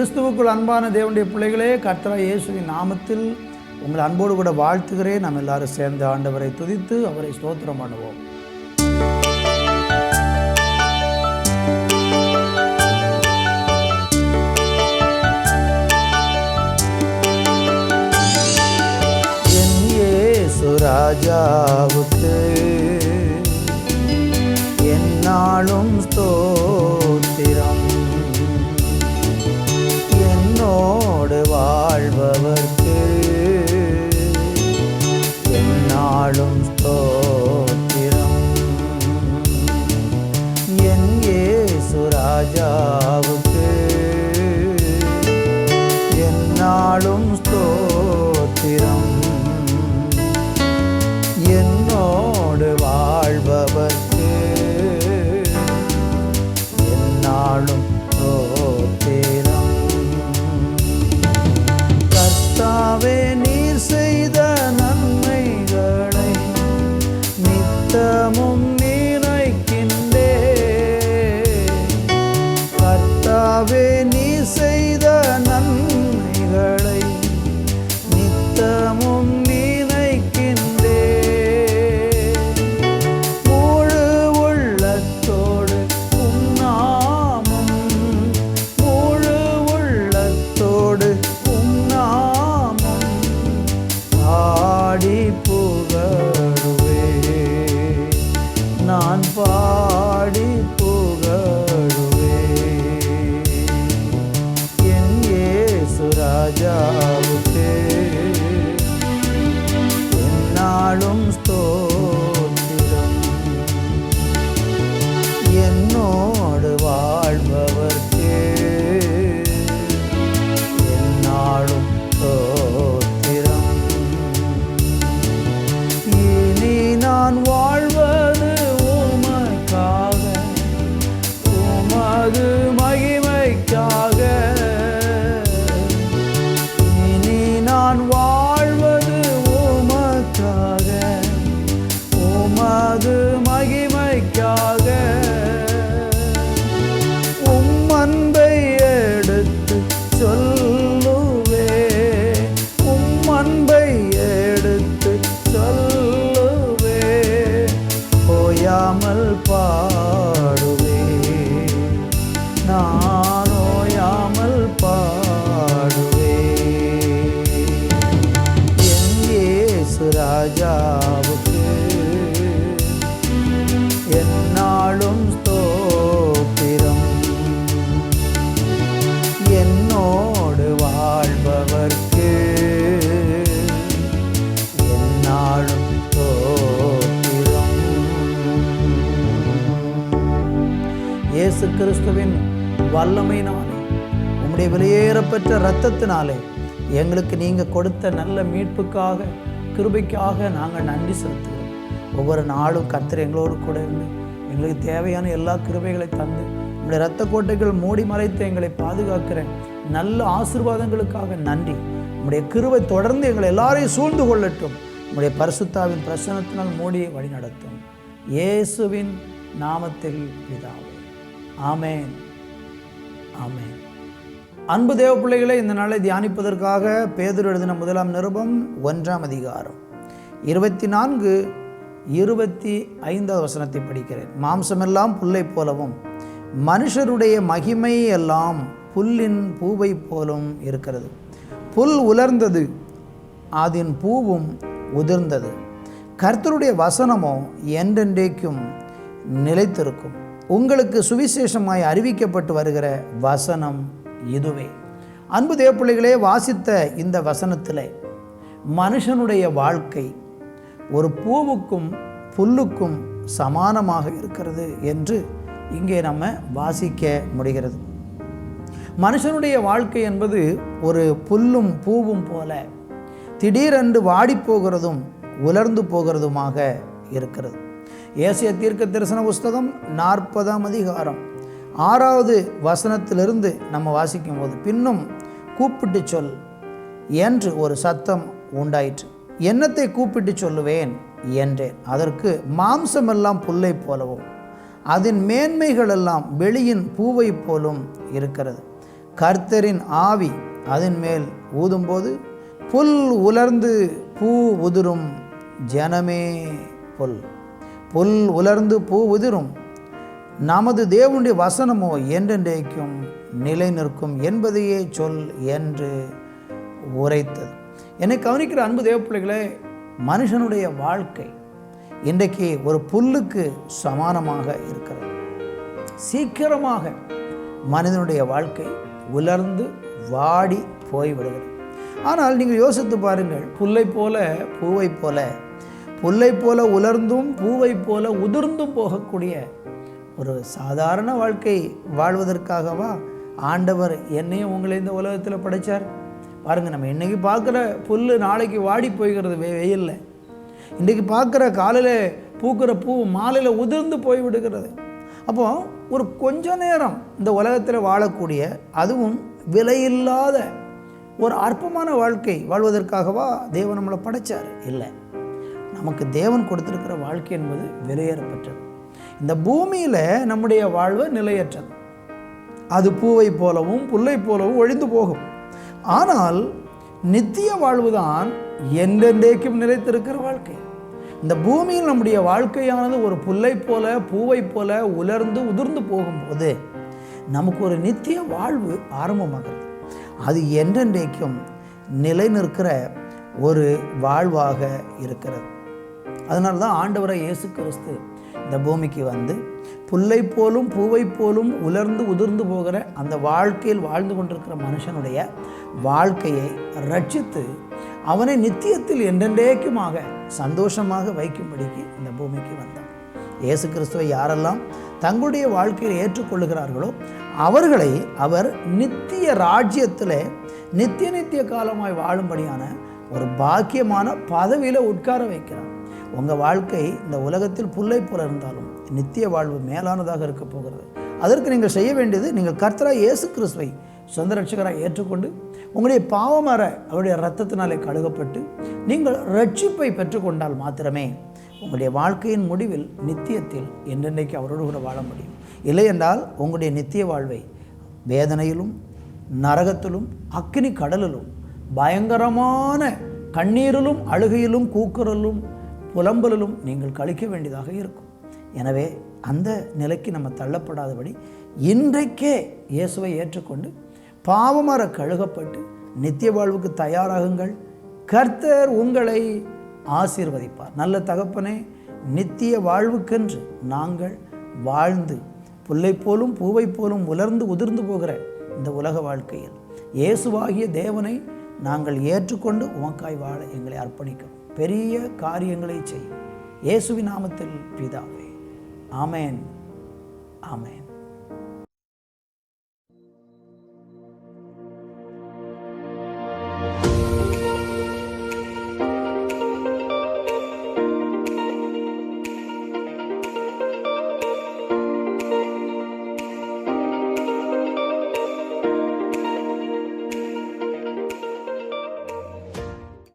கிறிஸ்துவுக்குள் அன்பான தேவனுடைய பிள்ளைகளே கர்த்தரா இயேசுவின் நாமத்தில் உங்கள் அன்போடு கூட வாழ்த்துகிறேன். நாம் எல்லாரும் சேர்ந்து ஆண்டவரை துதித்து அவரை ஸ்தோத்திரம் பண்ணுவோம். என் ராஜாவுக்கு என்னாலும் ஸ்தோத்திரம். என்னாலும் ஸ்தோத்திரம் কেমন ராஜாவுக்கு என்னாலும் ஸ்தோத்திரம். என்னோடு வாழ்பவர்க்கு என்னாலும் ஸ்தோத்திரம். இயேசு கிறிஸ்துவின் வல்லமையினாலே உம்முடைய வெளியேறப்பெற்ற இரத்தத்தினாலே எங்களுக்கு நீங்கள் கொடுத்த நல்ல மீட்புக்காக கிருபைக்காக நாங்கள் நன்றி செலுத்துகிறோம். ஒவ்வொரு நாளும் கர்த்தர் எங்களோடு கூட இருந்து எங்களுக்கு தேவையான எல்லா கிருபைகளை தந்து உங்களுடைய இரத்த கோட்டைகள் மூடி மறைத்து எங்களை பாதுகாக்கிற நல்ல ஆசிர்வாதங்களுக்காக நன்றி. உங்களுடைய கிருபை தொடர்ந்து எங்களை எல்லாரையும் சூழ்ந்து கொள்ளட்டும். உங்களுடைய பரிசுத்தாவின் பிரசனத்தினால் மூடியை வழிநடத்தும். இயேசுவின் நாமத்தில் பிதாவே. ஆமேன். ஆமேன். அன்பு தேவ பிள்ளைகளை இந்த நாளை தியானிப்பதற்காக பேதர் எழுதின முதலாம் நிருபம் ஒன்றாம் அதிகாரம். இருபத்தி நான்கு இருபத்தி ஐந்தாவது வசனத்தை படிக்கிறேன். மாம்சமெல்லாம் புல்லை போலவும் மனுஷருடைய மகிமை எல்லாம் புல்லின் பூவை போலும் இருக்கிறது. புல் உலர்ந்தது அதன் பூவும் உதிர்ந்தது. கர்த்தருடைய வசனமோ என்றென்றைக்கும் நிலைத்திருக்கும். உங்களுக்கு சுவிசேஷமாய் அறிவிக்கப்பட்டு வருகிற வசனம் இதுவே அன்பு தேவப்பிள்ளைகளே வாசித்த இந்த வசனத்தில் மனுஷனுடைய வாழ்க்கை ஒரு பூவுக்கும் புல்லுக்கும் சமானமாக இருக்கிறது என்று இங்கே நம்ம வாசிக்க முடிகிறது. மனுஷனுடைய வாழ்க்கை என்பது ஒரு புல்லும் பூவும் போல திடீரென்று வாடிப்போகிறதும் உலர்ந்து போகிறதுமாக இருக்கிறது. ஏசிய தீர்க்க தரிசன புஸ்தகம் நாற்பதாம் அதிகாரம். ஆறாவது வசனத்திலிருந்து நம்ம வாசிக்கும் போது பின்னும் கூப்பிட்டு சொல் என்று ஒரு சத்தம் உண்டாயிற்று. என்னத்தை கூப்பிட்டு சொல்லுவேன்? என்றேன். அதற்கு மாம்சமெல்லாம் புல்லை போலவும் அதன் மேன்மைகளெல்லாம் வெளியின் பூவை போலும் இருக்கிறது. கர்த்தரின் ஆவி அதன் மேல் ஊதும்போது புல் உலர்ந்து பூ உதிரும் ஜனமே புல். புல் உலர்ந்து பூ உதிரும் நமது தேவனுடைய வசனமோ என்றென்றைக்கும் நிலை நிற்கும் என்பதையே சொல் என்று உரைத்தது. என்னை கவனிக்கிற அன்பு தேவப்பிள்ளைகளே மனுஷனுடைய வாழ்க்கை இன்றைக்கு ஒரு புல்லுக்கு சமானமாக இருக்கிறது. சீக்கிரமாக மனிதனுடைய வாழ்க்கை உலர்ந்து வாடி போய்விடுகிறது ஆனால் நீங்கள் யோசித்து பாருங்கள் புல்லை போல பூவை போல புல்லை போல உலர்ந்தும் பூவை போல உதிர்ந்தும் போகக்கூடிய ஒரு சாதாரண வாழ்க்கை வாழ்வதற்காகவா ஆண்டவர் என்னையும் உங்களை இந்த உலகத்தில் படைத்தார் பாருங்கள் நம்ம இன்றைக்கி பார்க்குற புல் நாளைக்கு வாடி போய்கிறது வெ வெயிலில். இன்றைக்கி பார்க்குற காலையில் பூக்கிற பூ மாலையில் உதிர்ந்து போய் விடுகிறது அப்போ ஒரு கொஞ்ச நேரம் இந்த உலகத்தில் வாழக்கூடிய அதுவும் விலையில்லாத ஒரு அற்பமான வாழ்க்கை வாழ்வதற்காகவா தேவன் நம்மளை படைச்சார்? இல்லை. நமக்கு தேவன் கொடுத்துருக்கிற வாழ்க்கை என்பது விலையேறப்பட்டது. இந்த பூமியில் நம்முடைய வாழ்வு நிலையற்றது. அது பூவை போலவும் புல்லை போலவும் ஒழிந்து போகும். ஆனால் நித்திய வாழ்வுதான் என்றென்றைக்கும் நிலைத்திருக்கிற வாழ்க்கை. இந்த பூமியில் நம்முடைய வாழ்க்கையானது ஒரு புல்லை போல பூவை போல உலர்ந்து உதிர்ந்து போகும்போது நமக்கு ஒரு நித்திய வாழ்வு ஆரம்பமாகிறது. அது என்றென்றைக்கும் நிலை நிற்கிற ஒரு வாழ்வாக இருக்கிறது. அதனால தான் ஆண்டவரை இயேசு கிறிஸ்து இந்த பூமிக்கு வந்து புல்லை போலும் பூவை போலும் உலர்ந்து உதிர்ந்து போகிற அந்த வாழ்க்கையில் வாழ்ந்து கொண்டிருக்கிற மனுஷனுடைய வாழ்க்கையை ரட்சித்து அவனை நித்தியத்தில் என்றென்றேக்குமாக சந்தோஷமாக வைக்கும்படிக்கு இந்த பூமிக்கு வந்தான். இயேசு கிறிஸ்துவை யாரெல்லாம் தங்களுடைய வாழ்க்கையில் ஏற்றுக்கொள்ளுகிறார்களோ அவர்களை அவர் நித்திய ராஜ்யத்தில் நித்திய நித்திய காலமாய் வாழும்படியான ஒரு பாக்கியமான பதவியில் உட்கார வைக்கிறார். உங்கள் வாழ்க்கை இந்த உலகத்தில் புல்லை போல இருந்தாலும் நித்திய வாழ்வு மேலானதாக இருக்க போகிறது. அதற்கு நீங்கள் செய்ய வேண்டியது நீங்கள் கர்த்தரா இயேசு கிறிஸ்துவை சொந்த ரட்சகராக ஏற்றுக்கொண்டு உங்களுடைய பாவமர அவருடைய ரத்தத்தினாலே கழுகப்பட்டு நீங்கள் ரட்சிப்பை பெற்றுக்கொண்டால் மாத்திரமே உங்களுடைய வாழ்க்கையின் முடிவில் நித்தியத்தில் என்றென்றைக்கு அவரோடு கூட வாழ முடியும். இல்லை என்றால் உங்களுடைய நித்திய வாழ்வை வேதனையிலும் நரகத்திலும் அக்னி கடலிலும் பயங்கரமான கண்ணீரிலும் அழுகையிலும் கூக்குரலும் புலம்பலிலும் நீங்கள் கழிக்க வேண்டியதாக இருக்கும். எனவே அந்த நிலைக்கு நம்ம தள்ளப்படாதபடி இன்றைக்கே இயேசுவை ஏற்றுக்கொண்டு பாவமர கழுகப்பட்டு நித்திய வாழ்வுக்கு தயாராகுங்கள். கர்த்தர் உங்களை ஆசீர்வதிப்பார். நல்ல தகப்பனே நித்திய வாழ்வுக்கென்று நாங்கள் வாழ்ந்து புல்லை போலும் பூவை போலும் உலர்ந்து உதிர்ந்து போகிற இந்த உலக வாழ்க்கையில் இயேசுவாகிய தேவனை நாங்கள் ஏற்றுக்கொண்டு உமக்காய் வாழ எங்களை அர்ப்பணிக்கிறோம். பெரிய காரியங்களை செய்யும் இயேசுவின் நாமத்தில் பிதாவே. ஆமேன். ஆமேன்.